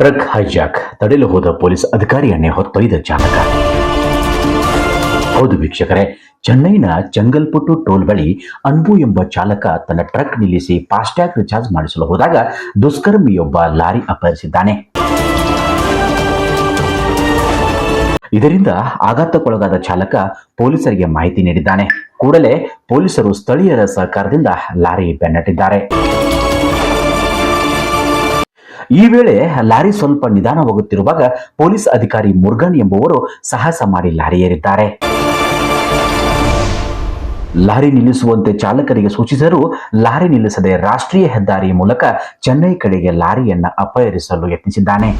Truck hijack ತಡೆಯಲು ಹೋದ police ಅಧಿಕಾರಿಯನ್ನೇ ಹೊತ್ತೊಯ್ದ ಚಾಲಕ ಹೌದು ವೀಕ್ಷಕರೇ, ಚೆನ್ನೈನ ಚಂಗಲ್ಪುಟ್ಟು ಟೋಲ್ ಬಳಿ ಅನ್ಬು ಎಂಬ ಚಾಲಕ ತನ್ನ ಟ್ರಕ್ ನಿಲ್ಲಿಸಿ ಫಾಸ್ಟ್ಯಾಗ್ ರಿಚಾರ್ಜ್ ಮಾಡಿಸಲು ಹೋದಾಗ ದುಷ್ಕರ್ಮಿಯೊಬ್ಬ ಲಾರಿ ಅಪಹರಿಸಿದ್ದಾನೆ ಇದರಿಂದ ಆಘಾತಕ್ಕೊಳಗಾದ ಚಾಲಕ ಪೊಲೀಸರಿಗೆ ಮಾಹಿತಿ ನೀಡಿದ್ದಾನೆ. ಕೂಡಲೇ ಪೊಲೀಸರು ಸ್ಥಳೀಯರ ಸಹಕಾರದಿಂದ ಲಾರಿ ಬೆನ್ನಟ್ಟಿದ್ದಾರೆ. ಈ ವೇಳೆ ಲಾರಿ ಸ್ವಲ್ಪ ನಿಧಾನವಾಗುತ್ತಿರುವಾಗ ಪೊಲೀಸ್ ಅಧಿಕಾರಿ ಮುರುಗನ್ ಎಂಬುವರು ಸಾಹಸ ಮಾಡಿ ಲಾರಿ ಏರಿದ್ದಾರೆ. ಲಾರಿ ನಿಲ್ಲಿಸುವಂತೆ ಚಾಲಕರಿಗೆ ಸೂಚಿಸಿದರೂ ಲಾರಿ ನಿಲ್ಲಿಸದೆ ರಾಷ್ಟ್ರೀಯ ಹೆದ್ದಾರಿ ಮೂಲಕ ಚೆನ್ನೈ ಕಡೆಗೆ ಲಾರಿಯನ್ನ ಅಪಹರಿಸಲು ಯತ್ನಿಸಿದ್ದಾನೆ.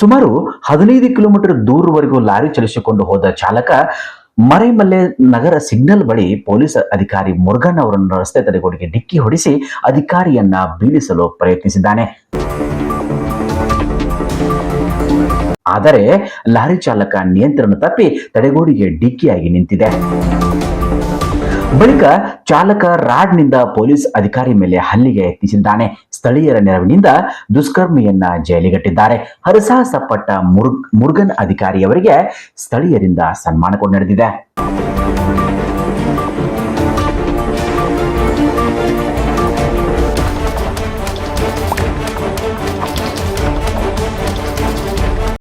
ಸುಮಾರು ಹದಿನೈದು ಕಿಲೋಮೀಟರ್ ದೂರವರೆಗೂ ಲಾರಿ ಚಲಿಸಿಕೊಂಡು ಹೋದ ಚಾಲಕ ಮರೆಮಲ್ಲೆ ನಗರ ಸಿಗ್ನಲ್ ಬಳಿ ಪೊಲೀಸ್ ಅಧಿಕಾರಿ ಮುರುಗನ್ ಅವರನ್ನು ರಸ್ತೆ ತಡೆಗೋಡೆಗೆ ಡಿಕ್ಕಿ ಹೊಡಿಸಿ ಅಧಿಕಾರಿಯನ್ನ ಬೀಳಿಸಲು ಪ್ರಯತ್ನಿಸಿದ್ದಾನೆ. ಆದರೆ ಲಾರಿ ಚಾಲಕ ನಿಯಂತ್ರಣ ತಪ್ಪಿ ತಡೆಗೋಡೆಗೆ ಡಿಕ್ಕಿಯಾಗಿ ನಿಂತಿದೆ. ಬಳಿಕ ಚಾಲಕ ರಾಡ್ನಿಂದ ಪೊಲೀಸ್ ಅಧಿಕಾರಿ ಮೇಲೆ ಹಲ್ಲಿಗೆ ಯತ್ನಿಸಿದ್ದಾನೆ. ಸ್ಥಳೀಯರ ನೆರವಿನಿಂದ ದುಷ್ಕರ್ಮಿಯನ್ನ ಜೈಲಿಗಟ್ಟಿದ್ದಾರೆ. ಹರಸಾಹಸ ಪಟ್ಟ ಮುರುಗ್, ಮುರುಗನ್ ಅಧಿಕಾರಿಯವರಿಗೆ ಸ್ಥಳೀಯರಿಂದ ಸನ್ಮಾನ ನಡೆದಿದೆ.